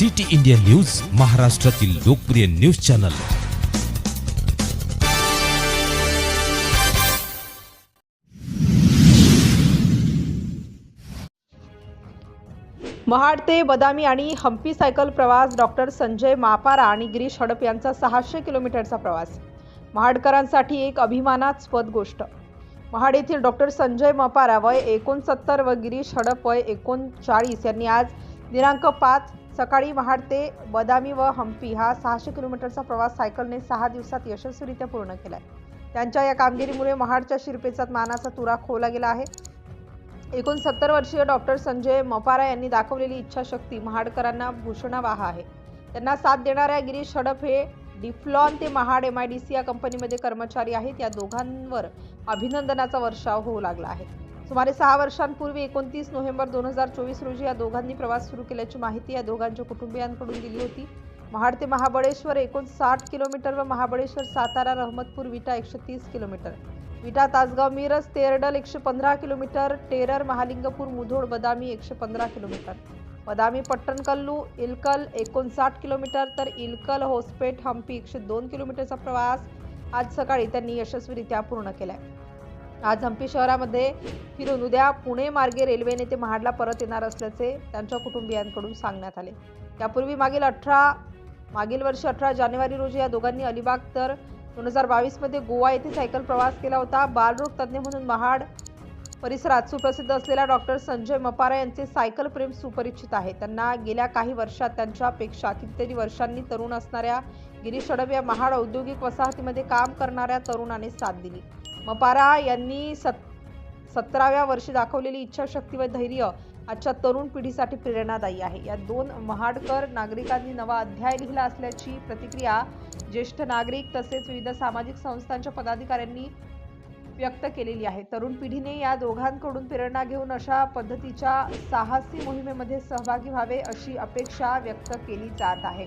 City India news महाराष्ट्रातील लोकप्रिय news channel. Mahad ते बदामी आणि हम्पी सायकल प्रवास डॉक्टर संजय मापारा आणि गिरीश हडप यांचा सहाशे किलोमीटरचा प्रवास. महाडकरांसाठी एक अभिमानास्पद गोष्ट. महाड येथील डॉक्टर संजय मपारा वय एकोणसत्तर व गिरीश हडप वय एकोणचाळीस यांनी आज दिनांक पाच सकाळी महाड ते बदामी व हम्पी हा सहाशे किलोमीटरचा प्रवास सायकलने सहा दिवसात यशस्वीरित्या पूर्ण केला आहे त्यांच्या या कामगिरीमुळे महाडच्या शिरपेचात मानाचा तुरा खोवला गेला आहे. एकोणसत्तर वर्षीय डॉक्टर संजय मपारा यांनी दाखवलेली इच्छाशक्ती महाडकरांना भूषणावाह आहे. त्यांना साथ देणाऱ्या गिरीश हडप हे डिफ्लॉन ते Mahad M I D C या कंपनीमध्ये कर्मचारी आहेत. या दोघांवर अभिनंदनाचा वर्षाव होऊ लागला आहे. सुमारे सहा वर्षांपूर्वी एकोणतीस नोव्हेंबर दोन हजार चोवीस रोजी या दोघांनी प्रवास सुरू केल्याची माहिती या दोघांच्या कुटुंबियांकडून दिली होती. महाड ते महाबळेश्वर एकोणसाठ किलोमीटर व महाबळेश्वर सातारा रहमतपूर विटा एकशे तीस किलोमीटर. विटा तासगाव मिरज तेरडल एकशे पंधरा किलोमीटर टेरर महालिंगपूर मुधोळ बदामी एकशे पंधरा किलोमीटर. बदामी पट्टणकल्लू इलकल एकोणसाठ किलोमीटर तर इलकल होसपेट हम्पी एकशे दोन किलोमीटरचा प्रवास आज सकाळी त्यांनी यशस्वीरित्या पूर्ण केलाय. आज हंपी शहरामध्ये फिरून उद्या पुणे मार्गे रेल्वेने ते महाडला परत येणार असल्याचे त्यांच्या कुटुंबियांकडून सांगण्यात आले. त्यापूर्वी मागील अठरा मागील वर्षी अठरा जानेवारी रोजी या दोघांनी अलिबाग तर दोन हजार बावीसमध्ये गोवा येथे सायकल प्रवास केला होता. बालरोग तज्ज्ञ म्हणून महाड परिसरात सुप्रसिद्ध असलेल्या डॉक्टर संजय मपारा यांचे सायकल प्रेम सुपरिचित आहे. त्यांना गेल्या काही वर्षात त्यांच्यापेक्षा कितीतरी वर्षांनी तरुण असणाऱ्या गिरीश अडब या महाड औद्योगिक वसाहतीमध्ये काम करणाऱ्या तरुणाने साथ दिली. मपारा यांनी सत सतराव्या वर्षी दाखवलेली इच्छाशक्ती व धैर्य आजच्या तरुण पिढीसाठी प्रेरणादायी आहे. या दोन महाडकर नागरिकांनी नवा अध्याय लिहिला असल्याची प्रतिक्रिया ज्येष्ठ नागरिक तसेच विविध सामाजिक संस्थांच्या पदाधिकाऱ्यांनी व्यक्त केलेली आहे. तरुण पिढीने या दोघांकडून प्रेरणा घेऊन अशा पद्धतीच्या साहसी मोहिमेमध्ये सहभागी व्हावे अशी अपेक्षा व्यक्त केली जात आहे.